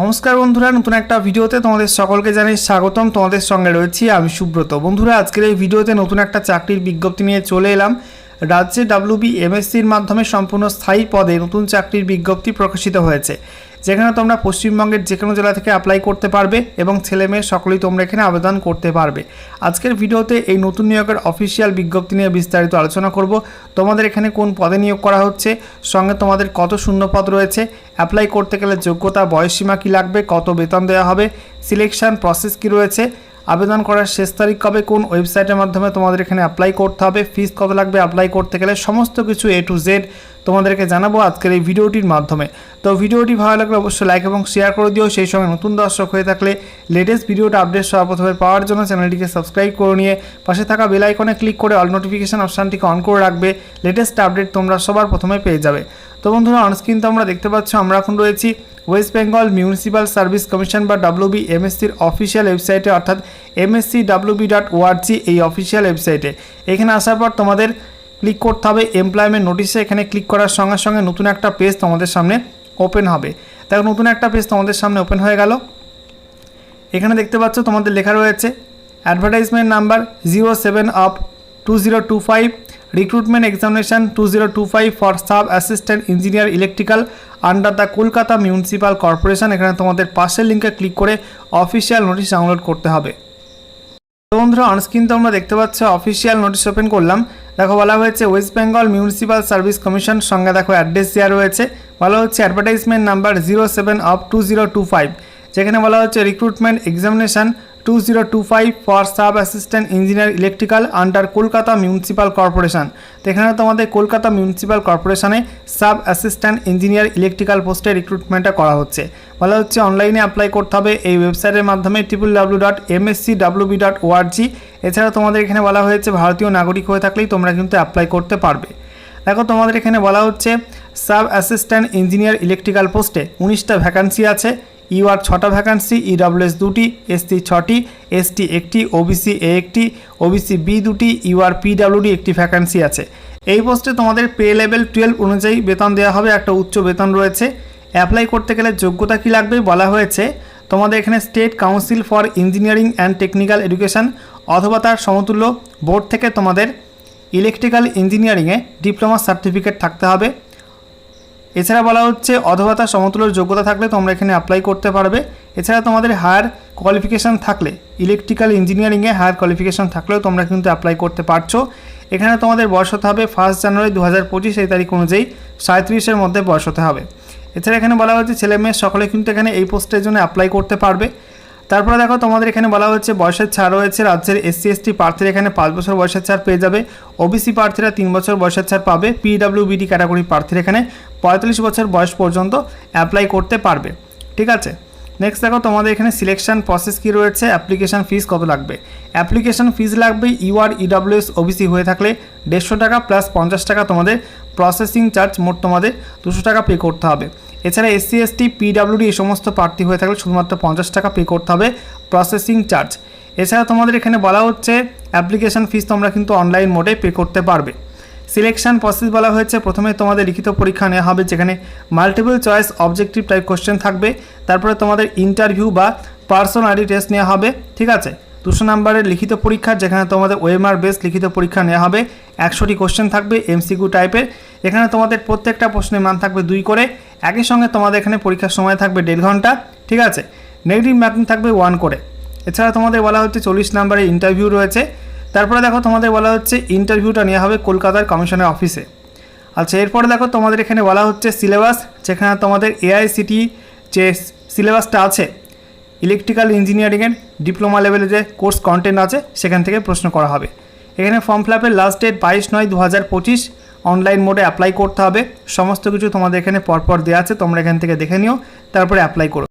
নমস্কার বন্ধুরা, নতুন একটা ভিডিওতে তোমাদের সকলকে জানাই স্বাগতম। তোমাদের সঙ্গে রয়েছি আমি সুব্রত। বন্ধুরা, আজকের এই ভিডিওতে নতুন একটা চাকরির বিজ্ঞপ্তি নিয়ে চলে এলাম। রাজ্যে ডাব্লিউবি এমএসসির মাধ্যমে সম্পূর্ণ স্থায়ী পদে নতুন চাকরির বিজ্ঞপ্তি প্রকাশিত হয়েছে। যেখানে তোমরা পশ্চিমবঙ্গের যে কোনো জেলা থেকে অ্যাপ্লাই করতে পারবে এবং ছেলে মেয়ে সকলেই তোমরা এখানে আবেদন করতে পারবে। আজকের ভিডিওতে এই নতুন নিয়োগের অফিসিয়াল বিজ্ঞপ্তি নিয়ে বিস্তারিত আলোচনা করব। তোমাদের এখানে কোন পদে নিয়োগ করা হচ্ছে? সঙ্গে তোমাদের কত শূন্য পদ রয়েছে? অ্যাপ্লাই করতে গেলে যোগ্যতা, বয়সসীমা কী লাগবে? কত বেতন দেওয়া হবে? সিলেকশান প্রসেস কী রয়েছে? আবেদন করার শেষ তারিখ কবে, কোন ওয়েবসাইটের মাধ্যমে তোমাদের এখানে অ্যাপ্লাই করতে হবে ফিস কত লাগবে অ্যাপ্লাই করতে গেলে সমস্ত কিছু এ টু জেড তোমাদেরকে জানাব আজকের এই ভিডিওটির মাধ্যমে। তো ভিডিওটি ভালো লাগলে অবশ্যই লাইক এবং শেয়ার করে দিও, সেই সঙ্গে নতুন দর্শক হয়ে থাকলে লেটেস্ট ভিডিওটা আপডেট সর্বপ্রথমে পাওয়ার জন্য চ্যানেলটিকে সাবস্ক্রাইব করে নিয়ে পাশে থাকা বেল আইকনে ক্লিক করে অল নোটিফিকেশন অপশানটিকে অন করে রাখবে লেটেস্ট আপডেট তোমরা সবার প্রথমে পেয়ে যাবে। তো বন্ধুরা অনস্ক্রিন তো আমরা দেখতে পাচ্ছ, আমরা এখন রয়েছি West Bengal Municipal Service Commission বা ডাব্লিউবি এমএসসির অফিসিয়াল ওয়েবসাইটে অর্থাৎ এমএসসি ডাব্লিউবি ডট ওআরজি এই অফিসিয়াল ওয়েবসাইটে এখানে আসার পর তোমাদের ক্লিক করতে হবে এমপ্লয়মেন্ট নোটিশে এখানে ক্লিক করার সঙ্গে সঙ্গে নতুন একটা পেজ তোমাদের সামনে ওপেন হবে। দেখো, নতুন একটা পেজ তোমাদের সামনে ওপেন হয়ে গেল। এখানে দেখতে পাচ্ছ তোমাদের লেখা রয়েছে advertisement number zero seven of two zero two five recruitment examination two zero two five for sub assistant engineer electrical under the Kolkata Municipal Corporation এখানে তোমাদের পাশের লিঙ্কে ক্লিক করে অফিসিয়াল নোটিশ ডাউনলোড করতে হবে। তো বন্ধুরা অনস্ক্রিন তো আমরা দেখতে পাচ্ছ অফিসিয়াল নোটিশ ওপেন করলাম। দেখো, বলা হয়েছে West Bengal Municipal Service Commission সঙ্গে দেখো অ্যাড্রেস দেওয়া রয়েছে। বলা হচ্ছে advertisement number zero seven of two zero two five যেখানে বলা হচ্ছে recruitment examination two zero two five for sub assistant engineer electrical under Kolkata Municipal Corporation তো এখানে তোমাদের কলকাতা মিউনিসিপ্যাল কর্পোরেশনে সাব অ্যাসিস্ট্যান্ট ইঞ্জিনিয়ার ইলেকট্রিক্যাল পোস্টে রিক্রুটমেন্টটা করা হচ্ছে। বলা হচ্ছে অনলাইনে অ্যাপ্লাই করতে হবে। এই ওয়েবসাইটের মাধ্যমে triple W dot MSC WB dot ORG এছাড়া তোমাদের এখানে বলা হয়েছে ভারতীয় নাগরিক হয়ে থাকলেই তোমরা কিন্তু অ্যাপ্লাই করতে পারবে। দেখো তোমাদের এখানে বলা হচ্ছে সাব অ্যাসিস্ট্যান্ট ইঞ্জিনিয়ার ইলেকট্রিক্যাল পোস্টে উনিশটা ভ্যাকান্সি আছে। ইউআর ছটা ভ্যাকান্সি ইডব্লিউএস দুটি এসটি ছটি এসটি একটি ওবিসি এ একটি ওবিসি বি দুটি ইউআর পিডাব্লিউডি একটি ভ্যাকান্সি আছে। এই পোস্টে তোমাদের পে লেভেল টুয়েলভ অনুযায়ী বেতন দেওয়া হবে, একটা উচ্চ বেতন রয়েছে। অ্যাপ্লাই করতে গেলে যোগ্যতা কী লাগবে বলা হয়েছে। তোমাদের এখানে state council for engineering and technical education অথবা তার সমতুল্য বোর্ড থেকে তোমাদের ইলেকট্রিক্যাল ইঞ্জিনিয়ারিংয়ে ডিপ্লোমা সার্টিফিকেট থাকতে হবে। এছাড়া বলা হচ্ছে অথবা তার সমতুলোর যোগ্যতা থাকলে তোমরা এখানে অ্যাপ্লাই করতে পারবে। এছাড়া তোমাদের হায়ার কোয়ালিফিকেশান থাকলে ইলেকট্রিক্যাল ইঞ্জিনিয়ারিংয়ে হায়ার কোয়ালিফিকেশান থাকলেও তোমরা কিন্তু অ্যাপ্লাই করতে পারছ। এখানে তোমাদের বয়স হতে হবে ফার্স্ট জানুয়ারি দু হাজার পঁচিশ, এই তারিখ অনুযায়ী সাঁত্রিশের মধ্যে বয়স হতে হবে। এছাড়া এখানে বলা হচ্ছে ছেলে মেয়ে সকলে কিন্তু এখানে এই পোস্টের জন্য অ্যাপ্লাই করতে পারবে। তারপরে দেখো, তোমাদের এখানে বলা হচ্ছে বয়সের ছাড় রয়েছে, রাজ্যের এসসি, এসটি প্রার্থীরা এখানে পাঁচ বছর বয়সের ছাড় পেয়ে যাবে। ওবিসি প্রার্থীরা তিন বছর বয়সের ছাড় পাবে। পিডাব্লিউবিডি ক্যাটাগরি প্রার্থীরা এখানে পঁয়তাল্লিশ বছর বয়স পর্যন্ত অ্যাপ্লাই করতে পারবে। ঠিক আছে? নেক্সট দেখো, তোমাদের এখানে সিলেকশন প্রসেস কী রয়েছে? অ্যাপ্লিকেশন ফিস কত লাগবে? অ্যাপ্লিকেশন ফিস লাগবে ইউআর ইডব্লিউএস ওবিসি হয়ে থাকলে দেড়শো টাকা প্লাস পঞ্চাশ টাকা তোমাদের প্রসেসিং চার্জ মোট তোমাদের দুশো টাকা পে করতে হবে। এছাড়া এসসি, এসটি, পিডাব্লিউডি এই সমস্ত প্রার্থী হয়ে থাকলে শুধুমাত্র পঞ্চাশ টাকা পে করতে হবে প্রসেসিং চার্জ এছাড়া তোমাদের এখানে বলা হচ্ছে অ্যাপ্লিকেশন ফিস তোমরা কিন্তু অনলাইন মোডে পে করতে পারবে। সিলেকশন প্রসেস বলা হয়েছে, প্রথমে তোমাদের লিখিত পরীক্ষা নেওয়া হবে, যেখানে multiple choice objective type question থাকবে। তারপরে তোমাদের ইন্টারভিউ বা পার্সোনালিটি টেস্ট নেওয়া হবে, ঠিক আছে? দুশো নাম্বারের লিখিত পরীক্ষা, যেখানে তোমাদের ওয়েমার বেস লিখিত পরীক্ষা নেওয়া হবে। একশোটি কোশ্চেন থাকবে এমসিকিউ টাইপের এখানে তোমাদের প্রত্যেকটা প্রশ্নের মান থাকবে দুই করে। একই সঙ্গে তোমাদের এখানে পরীক্ষার সময় থাকবে দেড় ঘণ্টা, ঠিক আছে? নেগেটিভ মার্কিং থাকবে ওয়ান করে। এছাড়া তোমাদের বলা হচ্ছে চল্লিশ নাম্বারের ইন্টারভিউ রয়েছে। তারপরে দেখো তোমাদের বলা হচ্ছে ইন্টারভিউটা নেওয়া হবে কলকাতার কমিশনের অফিসে। আচ্ছা এরপরে দেখো তোমাদের এখানে বলা হচ্ছে সিলেবাস যেখানে তোমাদের এআইসিটি যে সিলেবাসটা আছে ইলেকট্রিক্যাল ইঞ্জিনিয়ারিংয়ের ডিপ্লোমা লেভেলে যে কোর্স কন্টেন্ট আছে, সেখান থেকে প্রশ্ন করা হবে। এখানে ফর্ম ফিল আপের লাস্ট ডেট বাইশ নয় দু হাজার পঁচিশ অনলাইন মোডে অ্যাপ্লাই করতে হবে। সমস্ত কিছু তোমাদের এখানে পরপর দেওয়া আছে, তোমরা এখান থেকে দেখে নিও, তারপরে অ্যাপ্লাই করো।